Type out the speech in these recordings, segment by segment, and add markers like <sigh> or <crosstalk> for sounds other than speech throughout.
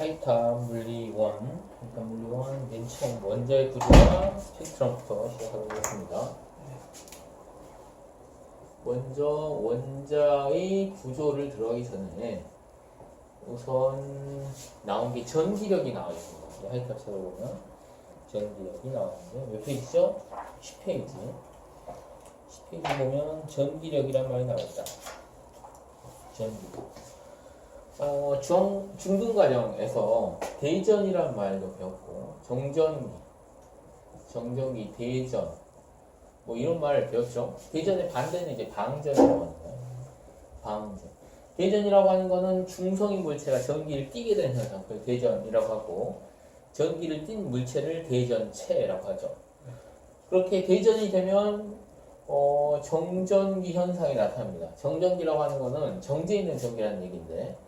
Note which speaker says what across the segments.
Speaker 1: 하이타 물리 1, 하이타 물리 1, 맨 처음 원자의 구조와 스펙트럼부터 시작하겠습니다. 먼저 원자의 구조를 들어가기 전에 우선 나온 게 전기력이 나와 있습니다. 이 하이타 찾아보면 전기력이 나왔는데 몇 페이지죠? 10페이지. 10페이지 보면 전기력이란 말이 나와 있다. 전기력. 어, 중, 중등 과정에서 대전이란 말도 배웠고 정전기, 정전기, 대전 뭐 이런 말을 배웠죠. 대전의 반대는 이제 방전이라고 합니다. 방전. 대전이라고 하는 거는 중성인 물체가 전기를 띠게 되는 현상, 그걸 대전이라고 하고 전기를 띈 물체를 대전체라고 하죠. 그렇게 대전이 되면 어, 정전기 현상이 나타납니다. 정전기라고 하는 거는 정제 있는 전기라는 얘기인데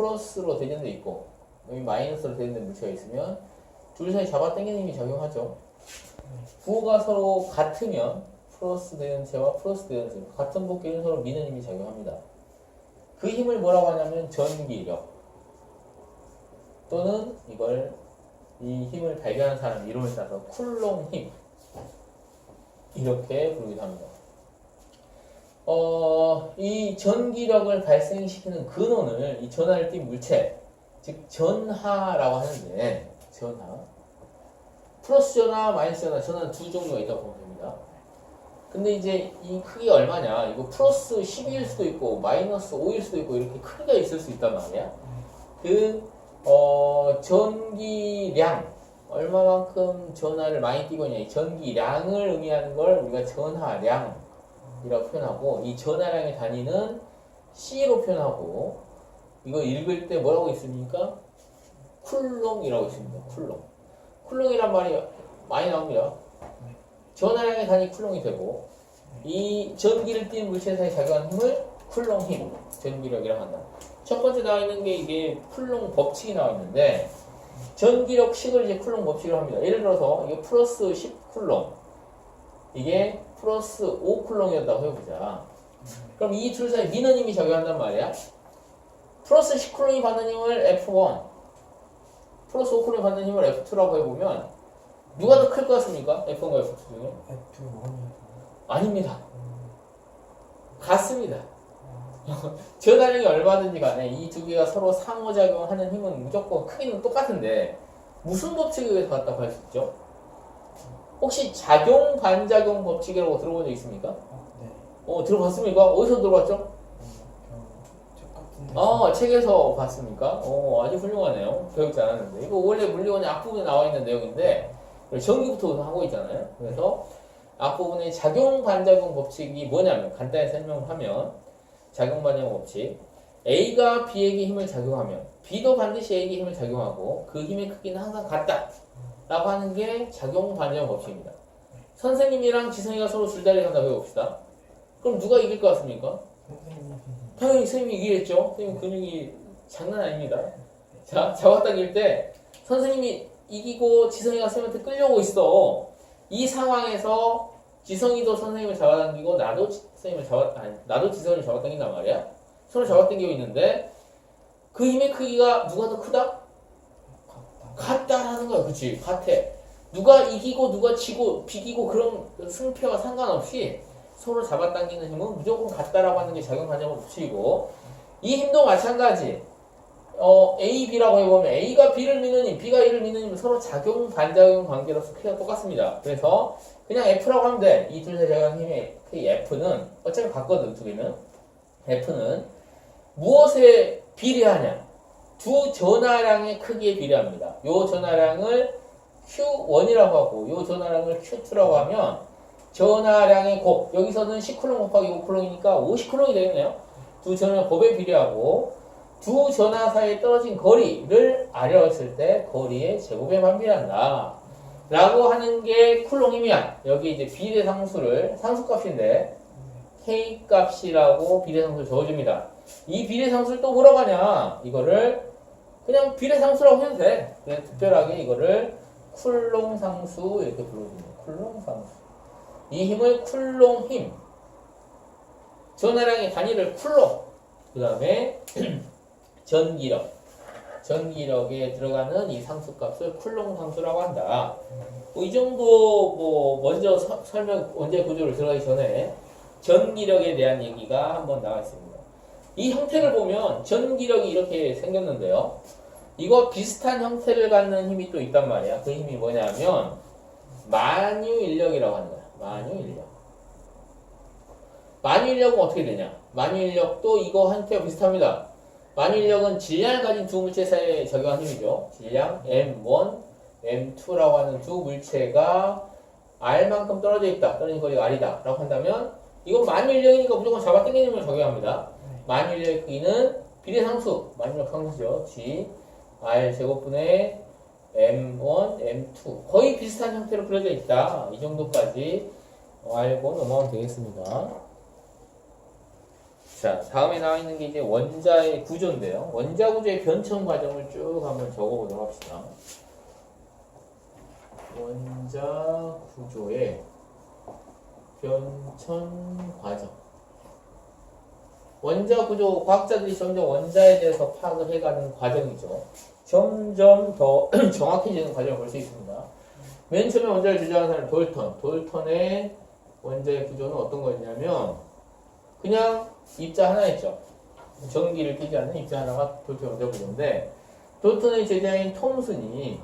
Speaker 1: 플러스로 대전돼 있고 여기 마이너스로 대전된 물체가 있으면 둘 사이 잡아당기는 힘이 작용하죠. 부호가 서로 같으면 플러스 대전체와 플러스 대전체 같은 복귀는 서로 미는 힘이 작용합니다. 그 힘을 뭐라고 하냐면 전기력 또는 이걸 이 힘을 발견한 사람 이름을 따서 쿨롱 힘 이렇게 부르기도 합니다. 어, 이 전기력을 발생시키는 근원을 이 전하를 띈 물체, 즉 전하라고 하는데 전하 플러스 전하, 마이너스 전하, 전하는 두 종류가 있다고 보면 됩니다. 근데 이제 이 크기가 얼마냐? 이거 플러스 12일 수도 있고 마이너스 5일 수도 있고 이렇게 크기가 있을 수 있단 말이야. 그 어, 전기량 얼마만큼 전하를 많이 띄고 있냐? 이 전기량을 의미하는 걸 우리가 전하량 이라고 표현하고 이 전하량의 단위는 C로 표현하고 이거 읽을 때 뭐라고 있습니까? 쿨롱이라고 있습니다. 쿨롱. 쿨롱이란 말이 많이 나옵니다. 전하량의 단위 쿨롱이 되고 이 전기를 띤 물체 사이 작용하는 힘을 쿨롱 힘, 전기력이라고 한다. 첫 번째 나와 있는 게 이게 쿨롱 법칙이 나와 있는데 전기력 식을 이제 쿨롱 법칙으로 합니다. 예를 들어서 이게 플러스 10 쿨롱 이게 플러스 5 쿨롱이었다고 해보자. 그럼 이 둘 사이 민원님이 적용한단 말이야. 플러스 10 쿨롱이 받는 힘을 F1, 플러스 5 쿨롱이 받는 힘을 F2라고 해보면 누가 더 클 것 같습니까? F1과 F2 중에?
Speaker 2: F1이요.
Speaker 1: 아닙니다. 같습니다. <laughs> 전하량이 얼마든지 간에 이 두 개가 서로 상호작용하는 힘은 무조건 크기는 똑같은데 무슨 법칙에 의해서 같다고 할 수 있죠? 혹시 작용 반작용 법칙이라고 들어본 적 있습니까?
Speaker 2: 어, 네.
Speaker 1: 어 들어봤습니까? 어디서 들어봤죠? 어 책에서 봤습니까? 어 아주 훌륭하네요. 배우지 않았는데 이거 원래 물리원의 앞부분에 나와 있는 내용인데 전기부터 하고 있잖아요. 그래서 앞부분의 작용 반작용 법칙이 뭐냐면 간단히 설명을 하면 작용 반작용 법칙 A가 B에게 힘을 작용하면 B도 반드시 A에게 힘을 작용하고 그 힘의 크기는 항상 같다. 라고 하는 게 작용 반작용 법칙입니다. 선생님이랑 지성이가 서로 줄다리 간다고 해봅시다. 그럼 누가 이길 것 같습니까? 당연히 선생님이 이기겠죠. 선생님 근육이 장난 아닙니다. 자, 잡아당길 때 선생님이 이기고 지성이가 선생님한테 끌려오고 있어. 이 상황에서 지성이도 선생님을 잡아당기고 나도 지- 선생님을 잡아 아니 나도 지성이를 잡아당긴단 말이야. 서로 잡아당기고 있는데 그 힘의 크기가 누가 더 크다?
Speaker 2: 같다.
Speaker 1: 같다라는 거야. 그치? 같아. 누가 이기고 누가 지고 비기고 그런 승패와 상관없이 서로 잡아당기는 힘은 무조건 같다라고 하는 게 작용 반영 법칙이고 이 힘도 마찬가지. 어, A, B라고 해보면 A가 B를 미는 힘, B가 A를 미는 힘은 서로 작용 반작용 관계로서 크기가 똑같습니다. 그래서 그냥 F라고 하면 돼. 이둘 사이 작용하는 힘의 크기 F는 어차피 같거든 두 개는. F는 무엇에 비례하냐? 두 전하량의 크기에 비례합니다. 요 전하량을 Q1이라고 하고 요 전하량을 Q2라고 하면 전하량의 곱 여기서는 10쿨롱 곱하기 5쿨롱이니까 50쿨롱이 되겠네요. 두 전하 곱에 비례하고 두 전하 사이에 떨어진 거리를 아래였을 때 거리의 제곱에 반비례한다. 라고 하는 게 쿨롱 힘이야. 여기 이제 비례 상수를 상수값인데 K 값이라고 비례 상수를 적어줍니다. 이 비례 상수를 또 하냐? 이거를 그냥 비례 상수라고 해도 돼. 그냥 특별하게 이거를 쿨롱 상수 이렇게 불러줍니다. 쿨롱 상수. 이 힘을 쿨롱 힘. 전하량의 단위를 쿨롱. 그 다음에 전기력. 전기력에 들어가는 이 상수값을 쿨롱 상수라고 한다. 뭐 이 정도 뭐 먼저 서- 설명 원자 구조를 들어가기 전에 전기력에 대한 얘기가 한번 나와 있습니다. 이 형태를 보면 전기력이 이렇게 생겼는데요. 이거 비슷한 형태를 갖는 힘이 또 있단 말이야. 그 힘이 뭐냐면 만유 인력이라고 하는 거야. 만유 인력. 만유 인력은 어떻게 되냐? 만유 인력도 이거 형태가 비슷합니다. 만유 인력은 질량을 가진 두 물체 사이에 적용한 힘이죠. 질량 M1, M2라고 하는 두 물체가 R만큼 떨어져 있다. 떨어진 거리가 R이다. 라고 한다면 이건 만유 인력이니까 무조건 잡아 당기는 힘을 적용합니다. 만유 인력의 크기는 비례상수, 만유 인력 상수죠. G, R 제곱분의 M1, M2 거의 비슷한 형태로 그려져 있다. 이 정도까지 어, 알고 넘어가면 되겠습니다. 자, 다음에 나와 있는 게 이제 원자의 구조인데요. 원자 구조의 변천 과정을 쭉 한번 적어보도록 합시다. 원자 구조의 변천 과정. 원자 구조, 과학자들이 점점 원자에 대해서 파악을 해가는 과정이죠. 점점 더 <clears throat> 정확해지는 과정을 볼 수 있습니다. 맨 처음에 원자를 주장하는 사람 돌턴. 돌턴의 원자의 구조는 어떤 거였냐면 그냥 입자 하나였죠. 전기를 끼지 않는 입자 하나가 돌턴 원자 구조인데 돌턴의 제자인 톰슨이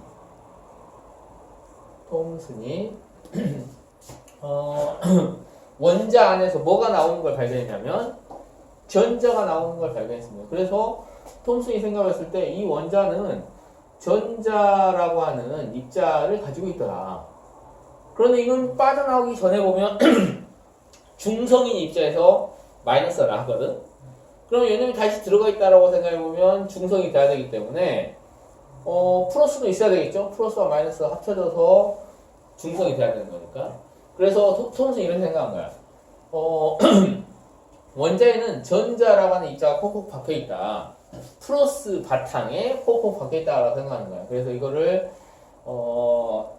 Speaker 1: 톰슨이 <clears throat> 어, <clears throat> 원자 안에서 뭐가 나오는 걸 발견했냐면 전자가 나오는 걸 발견했습니다. 그래서 톰슨이 생각했을 때 이 원자는 전자라고 하는 입자를 가지고 있더라. 그런데 이건 빠져나오기 전에 보면 <clears throat> 중성인 입자에서 마이너스가 나거든. 그럼 얘는 다시 들어가 있다라고 생각해 보면 중성이 돼야 되기 때문에 어 플러스도 있어야 되겠죠. 플러스와 마이너스가 합쳐져서 중성이 돼야 되는 거니까. 그래서 톰- 톰슨이 이런 생각한 거야. 어 <clears throat> 원자에는 전자라고 하는 입자가 콕콕 박혀 있다. 플러스 바탕에 박혀 있다라고 생각하는 거야. 그래서 이거를 어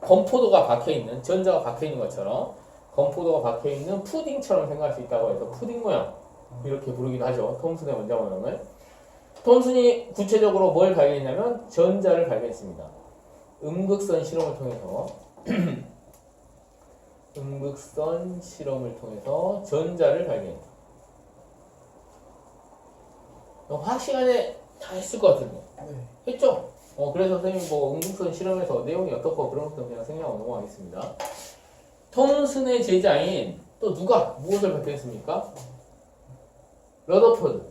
Speaker 1: 건포도가 박혀 있는 전자가 박혀 있는 것처럼 건포도가 박혀 있는 푸딩처럼 생각할 수 있다고 해서 푸딩 모양 이렇게 부르기도 하죠. 톰슨의 원자 모형을. 톰슨이 구체적으로 뭘 발견했냐면 전자를 발견했습니다. 음극선 실험을 통해서 <clears throat> 음극선 실험을 통해서 전자를 발견했다. 화학 시간에 다 했을 것 같은데
Speaker 2: 네.
Speaker 1: 했죠? 어 그래서 선생님 뭐 음극선 실험에서 내용이 어떻고 그런 것도 그냥 생략하고 넘어가겠습니다. 톰슨의 제자인 또 누가 무엇을 발견했습니까? 러더퍼드.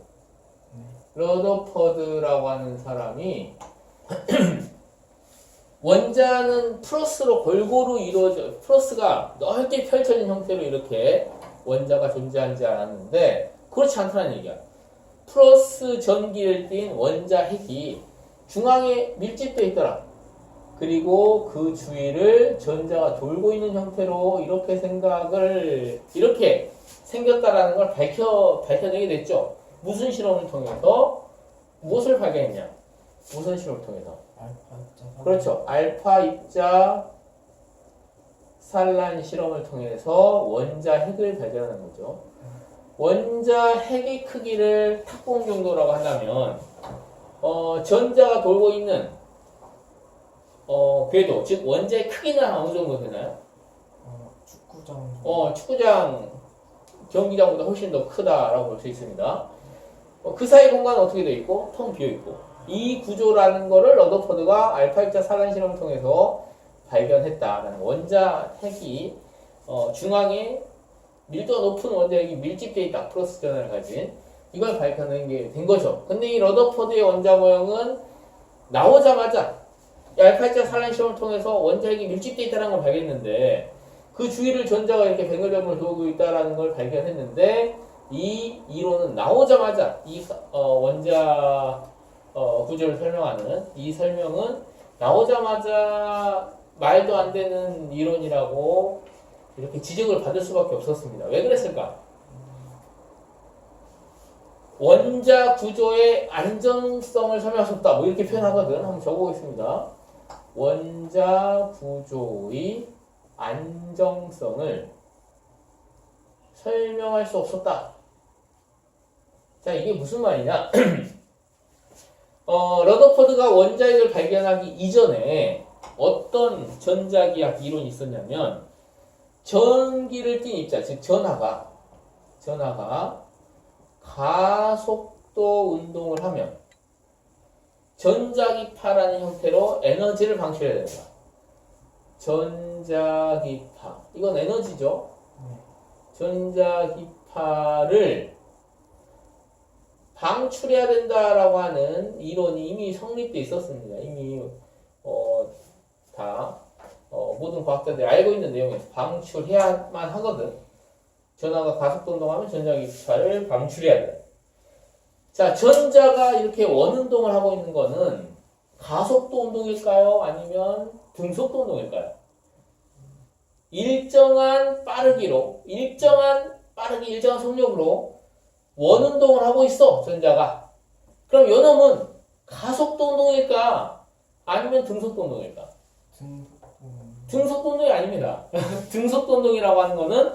Speaker 1: 러더퍼드라고 하는 사람이 <clears throat> 원자는 플러스로 골고루 이루어져 플러스가 넓게 펼쳐진 형태로 이렇게 원자가 존재하지 않았는데 그렇지 않다는 얘기야. 플러스 전기를 띤 원자 핵이 중앙에 밀집되어 있더라. 그리고 그 주위를 전자가 돌고 있는 형태로 이렇게 생각을 이렇게 생겼다라는 걸 밝혀 밝혀내게 됐죠. 무슨 실험을 통해서 무엇을 발견했냐? 무슨 실험을 통해서?
Speaker 2: 알파 자
Speaker 1: 그렇죠. 알파 입자 산란 실험을 통해서 원자 핵을 발견하는 거죠. 원자 핵의 크기를 탁공 정도라고 한다면 어, 전자가 돌고 있는 어, 궤도 즉 원자의 크기는 어느 정도 되나요?
Speaker 2: 어, 축구장
Speaker 1: 어, 축구장 경기장보다 훨씬 더 크다라고 볼 수 있습니다. 어, 그 사이 공간은 어떻게 되어 있고 텅 비어 있고 이 구조라는 거를 러더퍼드가 알파 입자 산란 실험을 통해서 발견했다라는 원자 핵이 어, 중앙에 밀도가 높은 원자 핵이 밀집되어 있다 플러스 전화를 가진 이걸 발견한 게된 거죠. 근데 이 러더퍼드의 원자 모형은 나오자마자 입자 산란 실험을 통해서 원자 핵이 밀집되어 있다는 걸 발견했는데 그 주위를 전자가 이렇게 뱅글뱅글 돌고 있다라는 걸 발견했는데 이 이론은 나오자마자 이 사- 어, 원자 어, 구조를 설명하는 이 설명은 나오자마자 말도 안 되는 이론이라고 이렇게 지적을 받을 수밖에 없었습니다. 왜 그랬을까? 원자 구조의 안정성을 없다. 뭐 이렇게 표현하거든. 한번 적어보겠습니다. 원자 구조의 안정성을 설명할 수 없었다. 자, 이게 무슨 말이냐? <clears throat> 어, 러더퍼드가 원자핵을 발견하기 이전에 어떤 전자기학 이론이 있었냐면 전기를 띤 입자, 즉 전하가 전하가 가속도 운동을 하면 전자기파라는 형태로 에너지를 방출해야 된다. 전자기파. 이건 에너지죠.
Speaker 2: 네.
Speaker 1: 전자기파를 방출해야 된다라고 하는 이론이 이미 성립돼 있었습니다. 이미 어, 다 어, 모든 과학자들이 알고 있는 내용에서 방출해야만 하거든. 전하가 가속도 운동하면 전자기파를 방출해야 돼. 자, 전자가 이렇게 원운동을 하고 있는 거는 가속도 운동일까요? 아니면 등속도 운동일까요? 일정한 빠르기로, 일정한 빠르기, 일정한 속력으로 원운동을 하고 있어, 전자가. 그럼 요놈은 가속도 운동일까? 아니면 등속도 운동일까?
Speaker 2: 등
Speaker 1: 등속도 운동이 아닙니다. <laughs> 등속도 운동이라고 하는 거는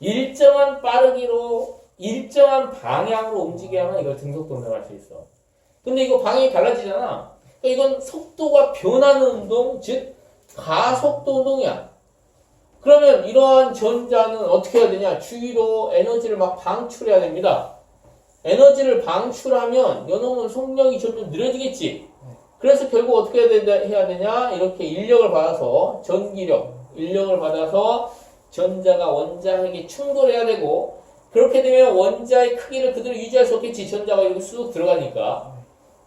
Speaker 1: 일정한 빠르기로 일정한 방향으로 움직여야만 이걸 등속도 운동을 할수 있어. 근데 이거 방향이 달라지잖아. 그러니까 이건 속도가 변하는 운동, 즉 가속도 운동이야. 그러면 이러한 전자는 어떻게 해야 되냐? 주위로 에너지를 막 방출해야 됩니다. 에너지를 방출하면 연놈은 속력이 점점 느려지겠지. 그래서 결국 어떻게 해야 되냐-? 이렇게 인력을 받아서 전기력, 인력을 받아서 전자가 원자핵에 충돌해야 되고 그렇게 되면 원자의 크기를 그대로 유지할 수 없겠지. 전자가 여기 쑥 들어가니까.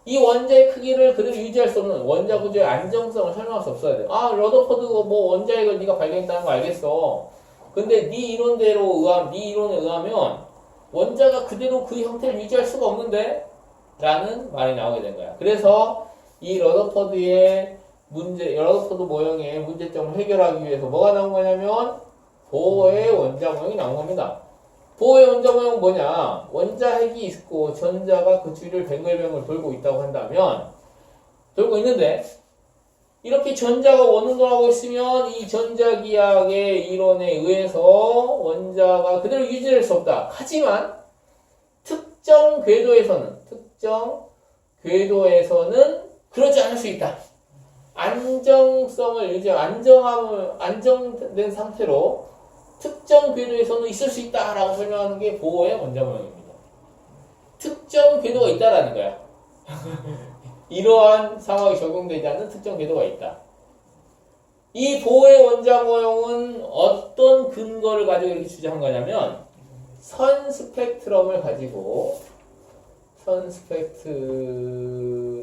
Speaker 1: 이 원자의 크기를 그대로 유지할 수 없는 원자 구조의 안정성을 설명할 수 없어야 돼. 아, 러더퍼드가 뭐 원자핵을 네가 발견했다는 거 알겠어. 근데 네 이론대로 의함, 네 이론에 의하면 원자가 그대로 그 형태를 유지할 수가 없는데? 라는 말이 나오게 된 거야. 그래서 이 러더퍼드의 문제, 러더퍼드 모형의 문제점을 해결하기 위해서 뭐가 나온 거냐면 보호의 원자 모형이 나온 겁니다. 보호의 원자 모형은 뭐냐? 원자 핵이 있고 전자가 그 주위를 뱅글뱅글 돌고 있다고 한다면 돌고 있는데 이렇게 전자가 원운동하고 있으면 이 전자기학의 이론에 의해서 원자가 그대로 유지될 수 없다. 하지만 특정 궤도에서는 특정 궤도에서는 그러지 않을 수 있다. 안정성을 유지, 안정함을 안정된 상태로 특정 궤도에서는 있을 수 있다라고 설명하는 게 보호의 원자 모형입니다. 특정 궤도가 있다라는 거야. <laughs> 이러한 상황이 적용되지 않는 특정 궤도가 있다. 이 보호의 원자 모형은 어떤 근거를 가지고 이렇게 주장한 거냐면 선 스펙트럼을 가지고 선 스펙트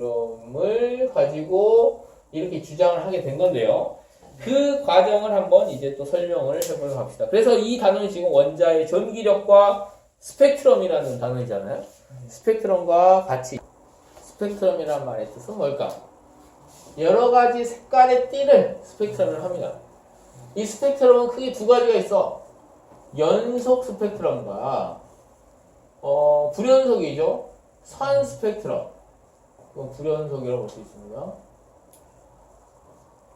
Speaker 1: 럼을 가지고 이렇게 주장을 하게 된 건데요. 그 과정을 한번 이제 또 설명을 해보도록 합시다. 그래서 이 단어는 지금 원자의 전기력과 스펙트럼이라는 단어이잖아요. 스펙트럼과 같이 스펙트럼이라는 말의 뜻은 뭘까? 여러 가지 색깔의 띠를 스펙트럼을 합니다. 이 스펙트럼은 크게 두 가지가 있어. 연속 스펙트럼과 어, 불연속이죠. 선 스펙트럼. 이건 불연속이라고 볼 수 있습니다.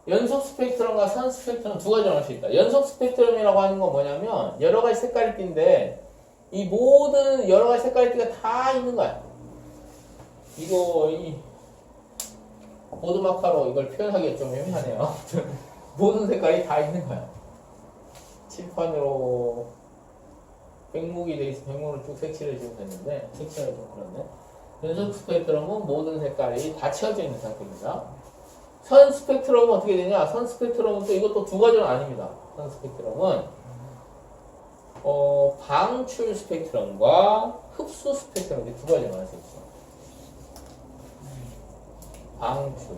Speaker 1: 연속 스펙트럼과 선 스펙트럼 두 가지로 나눌 수 있다. 연속 스펙트럼이라고 하는 건 뭐냐면 여러 가지 색깔의 띠인데 이 모든 여러 가지 색깔의 띠가 다 있는 거야. 이거 이 보드마카로 이걸 표현하기가 좀 애매하네요. <laughs> 모든 색깔이 다 있는 거야. 칠판으로 백목이 돼 있어 백목을 쭉 색칠해 주면 되는데 색칠이 좀 그렇네. 연속 스펙트럼은 모든 색깔이 다 채워져 있는 상태입니다. 선 스펙트럼은 어떻게 되냐? 선 스펙트럼은 또 이것도 두 가지는 아닙니다. 선 스펙트럼은 어, 방출 스펙트럼과 흡수 스펙트럼 이렇게 두 가지를 말할 수 있어. 방출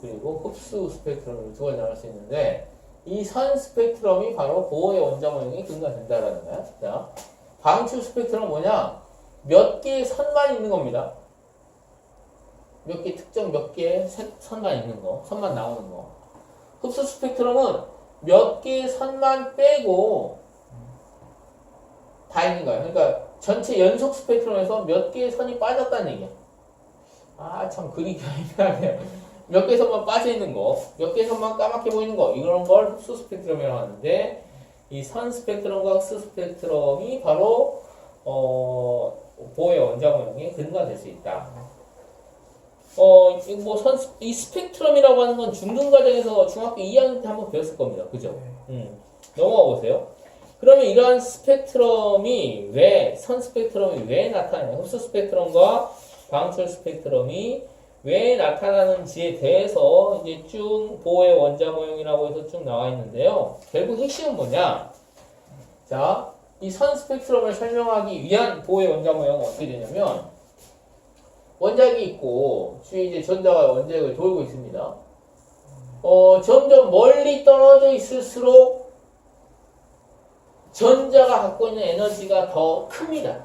Speaker 1: 그리고 흡수 스펙트럼을 두 가지 나눌 수 있는데 이 선 스펙트럼이 바로 보호의 원자 모형이 근거가 된다라는 거야. 자, 방출 스펙트럼 뭐냐? 몇 개의 선만 있는 겁니다. 몇 개 특정 몇 개의 색- 선만 있는 거, 선만 나오는 거. 흡수 스펙트럼은 몇 개의 선만 빼고 다 있는 거야. 그러니까 전체 연속 스펙트럼에서 몇 개의 선이 빠졌다는 얘기야. 아, 참 그리기 애매하네요. 몇개 선만 빠져 있는 거, 몇개 선만 까맣게 보이는 거, 이런 걸 흡수 스펙트럼이라고 하는데, 이 선 스펙트럼과 흡수 스펙트럼이 바로, 어, 보호의 원자 모형이 근거가 될 수 있다. 어, 이 뭐, 선, 이 스펙트럼이라고 하는 건 중등 과정에서 중학교 2학년 때 한번 배웠을 겁니다. 그죠?
Speaker 2: 네.
Speaker 1: 음, 넘어가 보세요. 그러면 이러한 스펙트럼이 왜, 선 스펙트럼이 왜 나타나냐? 흡수 스펙트럼과 방출 스펙트럼이 왜 나타나는지에 대해서 이제 쭉 보호의 원자 모형이라고 해서 쭉 나와 있는데요. 결국 핵심은 뭐냐? 자, 이 선 스펙트럼을 설명하기 위한 보호의 원자 모형은 어떻게 되냐면, 원자기 있고, 주위에 이제 전자와 원자핵을 돌고 있습니다. 어, 점점 멀리 떨어져 있을수록 전자가 갖고 있는 에너지가 더 큽니다.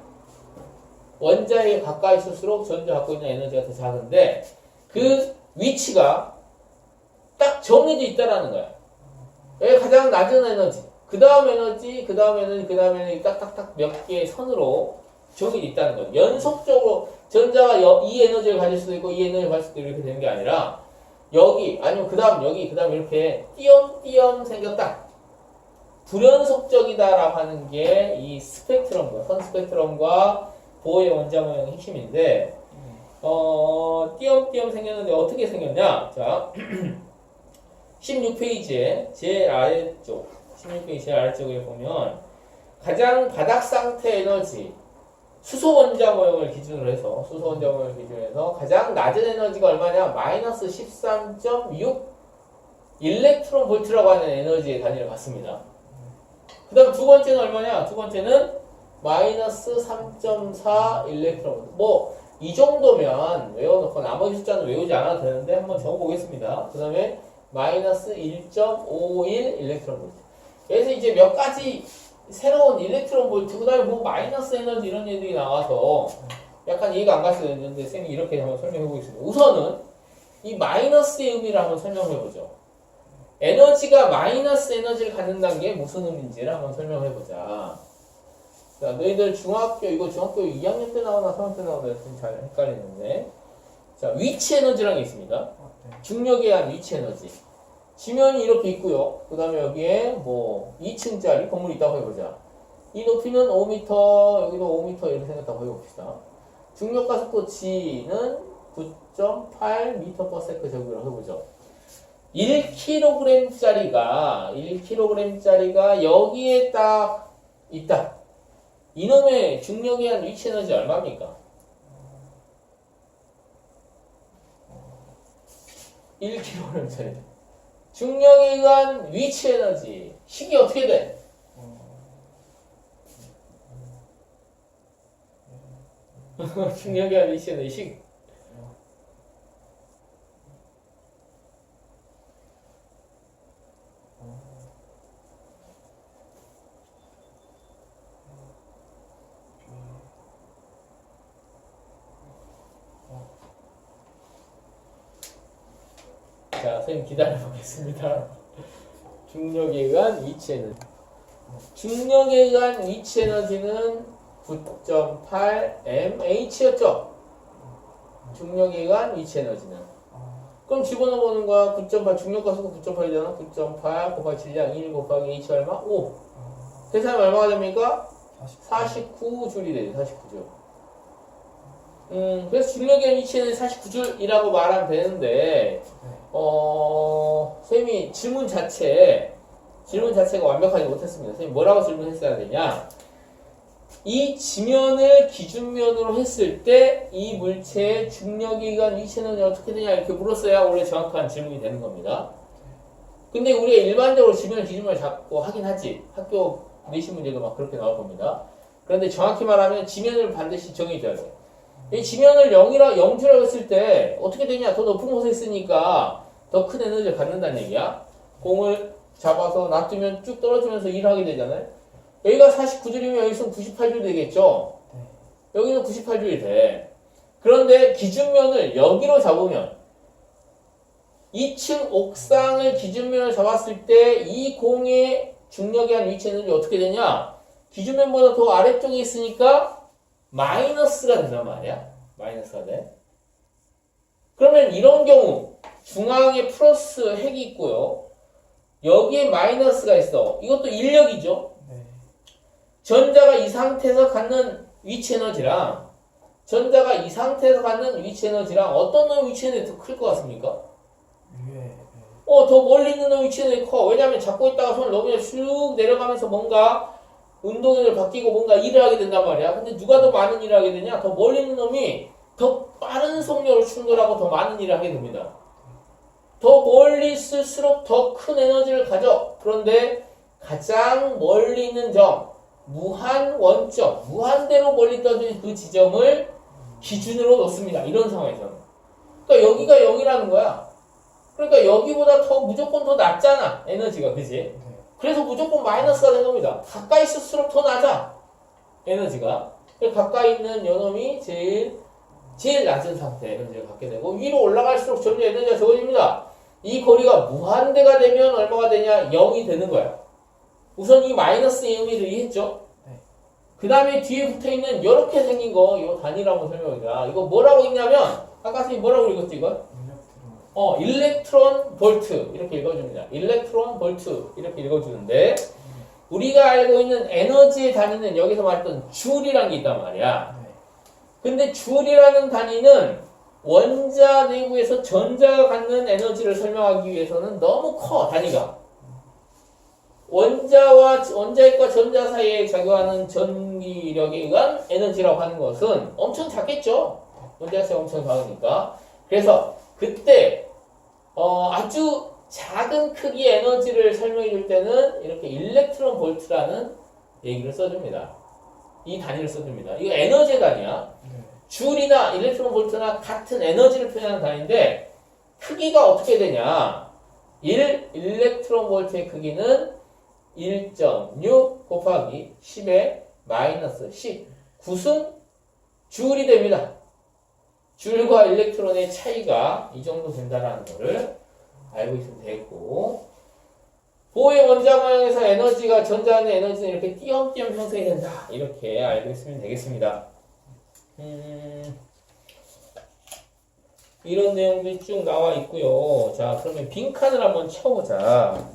Speaker 1: 원자에 가까이 있을수록 전자가 갖고 있는 에너지가 더 작은데 그 위치가 딱 정해져 있다라는 거야. 가장 낮은 에너지, 그 다음 에너지, 그 다음 에너지, 그 다음 에너지 딱딱딱 몇 개의 선으로 정해져 있다는 거야. 연속적으로 전자가 여- 이 에너지를 가질 수도 있고 이 에너지를 가질 수도 이렇게 되는 게 아니라 여기 아니면 그 다음 여기 그 다음 이렇게 띄엄띄엄 생겼다. 불연속적이다라고 하는 게 이 스펙트럼과 선 스펙트럼과 보호의 원자 모형의 핵심인데 어 띄엄띄엄 생겼는데 어떻게 생겼냐? 자 <clears throat> 16페이지에 제일 아래쪽 16페이지 제일 아래쪽에 보면 가장 바닥 상태 에너지 수소 원자 모형을 기준으로 해서 수소 원자 모형을 기준으로 해서 가장 낮은 에너지가 얼마냐? 마이너스 13.6 일렉트론 볼트라고 하는 에너지의 단위를 갖습니다. 그 다음 두 번째는 얼마냐? 두 번째는 마이너스 3.4 일렉트론 볼트. 뭐, 이 정도면 외워놓고 나머지 숫자는 외우지 않아도 되는데 한번 적어보겠습니다. 그 다음에 마이너스 1.51 일렉트론 볼트. 그래서 이제 몇 가지 새로운 일렉트론 볼트, 그 다음에 뭐 마이너스 에너지 이런 얘들이 나와서 약간 이해가 안갈 수도 있는데 쌤이 이렇게 한번 설명해 보겠습니다. 우선은 이 마이너스의 의미를 한번 설명해 보죠. 에너지가 마이너스 에너지를 갖는다는 게 무슨 의미인지를 한번 설명해 보자. 자, 너희들 중학교, 이거 중학교 2학년 때 나오나 3학년 때 나오나 좀잘 헷갈리는데. 자, 위치 에너지라는 게 있습니다.
Speaker 2: 아, 네.
Speaker 1: 중력에 의한 위치 에너지. 지면이 이렇게 있고요. 그 다음에 여기에 뭐 2층짜리 건물이 있다고 해보자. 이 높이는 5m, 여기도 5m 이렇게 생겼다고 해봅시다. 중력 가속도 G는 9.8m/s 제곱이라고 해보죠. 1kg짜리가 1kg짜리가 여기에 딱 있다. 이놈의 중력에 의한 위치 에너지 얼마입니까? 1kg짜리. 중력에 의한 위치 에너지. 식이 어떻게 돼? <laughs> 중력에 의한 위치 에너지 식. 자, 선생님 기다려보겠습니다. 중력에 의한 위치 에너지. 중력에 의한 위치 에너지는 9.8 mh였죠? 중력에 의한 위치 에너지는.
Speaker 2: 아,
Speaker 1: 그럼 집어넣어 보는 거야. 9.8 중력 가속도 9.8이잖아. 9.8 곱하기 질량 1 곱하기 h 얼마? 5.
Speaker 2: 아,
Speaker 1: 계산하면 얼마가 됩니까?
Speaker 2: 40.
Speaker 1: 49줄이 되죠. 49줄. 음, 그래서 중력의 위치는 49줄이라고 말하면 되는데,
Speaker 2: 네.
Speaker 1: 어, 쌤이 질문 자체, 질문 자체가 완벽하지 못했습니다. 쌤이 뭐라고 질문했어야 되냐? 이 지면을 기준면으로 했을 때 이 물체의 의한 위치는 어떻게 되냐 이렇게 물었어야 원래 정확한 질문이 되는 겁니다. 근데 우리가 일반적으로 지면을 기준으로 잡고 하긴 하지. 학교 내신 문제도 막 그렇게 나올 겁니다. 그런데 정확히 말하면 지면을 반드시 정해줘야 돼. 이 지면을 0이라 0주라고 했을 때 어떻게 되냐? 더 높은 곳에 있으니까 더 큰 에너지를 갖는다는 얘기야. 공을 잡아서 놔두면 쭉 떨어지면서 일을 하게 되잖아요. 여기가 49줄이면 여기서 98줄 되겠죠?
Speaker 2: 네.
Speaker 1: 여기는 98줄이 돼. 그런데 기준면을 여기로 잡으면 2층 옥상을 기준면을 잡았을 때 이 공의 중력에 한 위치는 어떻게 되냐? 기준면보다 더 아래쪽에 있으니까 마이너스가 된단 말이야. 마이너스가 돼. 그러면 이런 경우 중앙에 플러스 핵이 있고요. 여기에 마이너스가 있어. 이것도 인력이죠.
Speaker 2: 네.
Speaker 1: 전자가 이 상태에서 갖는 위치 에너지랑 전자가 이 상태에서 갖는 위치 에너지랑 어떤 놈 위치 에너지 더클 것 같습니까?
Speaker 2: 위에.
Speaker 1: 어, 더 멀리 있는 놈 위치 에너지 커. 왜냐면 잡고 있다가 손을 넘으면 쑥 내려가면서 뭔가 운동을 바뀌고 뭔가 일을 하게 된단 말이야. 근데 누가 더 많은 일을 하게 되냐? 더 멀리 있는 놈이 더 빠른 속력으로 충돌하고 더 많은 일을 하게 됩니다. 더 멀리 있을수록 더 큰 에너지를 가져. 그런데 가장 멀리 있는 점, 무한 원점, 무한대로 멀리 떠진 그 지점을 기준으로 놓습니다. 이런 상황에서는. 그러니까 여기가 0이라는 거야. 그러니까 여기보다 더 무조건 더 낮잖아. 에너지가. 그지?
Speaker 2: 네.
Speaker 1: 그래서 무조건 마이너스가 된 겁니다. 가까이 있을수록 더 낮아. 에너지가. 가까이 있는 요놈이 제일 제일 낮은 상태 에너지를 갖게 되고 위로 올라갈수록 점점 에너지가 적어집니다. 이 거리가 무한대가 되면 얼마가 되냐? 0이 되는 거야. 우선 이 마이너스의 의미를 이해했죠?
Speaker 2: 네.
Speaker 1: 그 다음에 뒤에 붙어 있는 이렇게 생긴 거, 이거 단위라고 설명합니다. 이거 뭐라고 읽냐면, 아까 선생님 뭐라고 읽었지, 이거? 어, 일렉트론 볼트. 이렇게 읽어줍니다. 일렉트론 볼트. 이렇게 읽어주는데, 우리가 알고 있는 에너지의 단위는 여기서 말했던 줄이라는 게 있단 말이야.
Speaker 2: 네.
Speaker 1: 근데 줄이라는 단위는 원자 내부에서 전자가 갖는 에너지를 설명하기 위해서는 너무 커 단위가 원자와 원자핵과 전자 사이에 작용하는 전기력에 의한 에너지라고 하는 것은 엄청 작겠죠 원자핵이 엄청 작으니까 그래서 그때 어, 아주 작은 크기의 에너지를 설명해 줄 때는 이렇게 일렉트론 볼트라는 얘기를 써줍니다 이 단위를 써줍니다 이거 에너지 단위야
Speaker 2: 네.
Speaker 1: 줄이나 일렉트론 볼트나 같은 에너지를 표현하는 단위인데 크기가 어떻게 되냐? 1 일렉트론 볼트의 크기는 1.6 곱하기 10의 마이너스 10 9은 줄이 됩니다. 줄과 일렉트론의 차이가 이 정도 된다는 것을 알고 있으면 되고 보의 원자 모양에서 에너지가 전자 안의 에너지는 이렇게 띄엄띄엄 형성이 된다. 이렇게 알고 있으면 되겠습니다. 음, 이런 내용들이 쭉 나와 있고요. 자, 그러면 빈칸을 한번 쳐보자.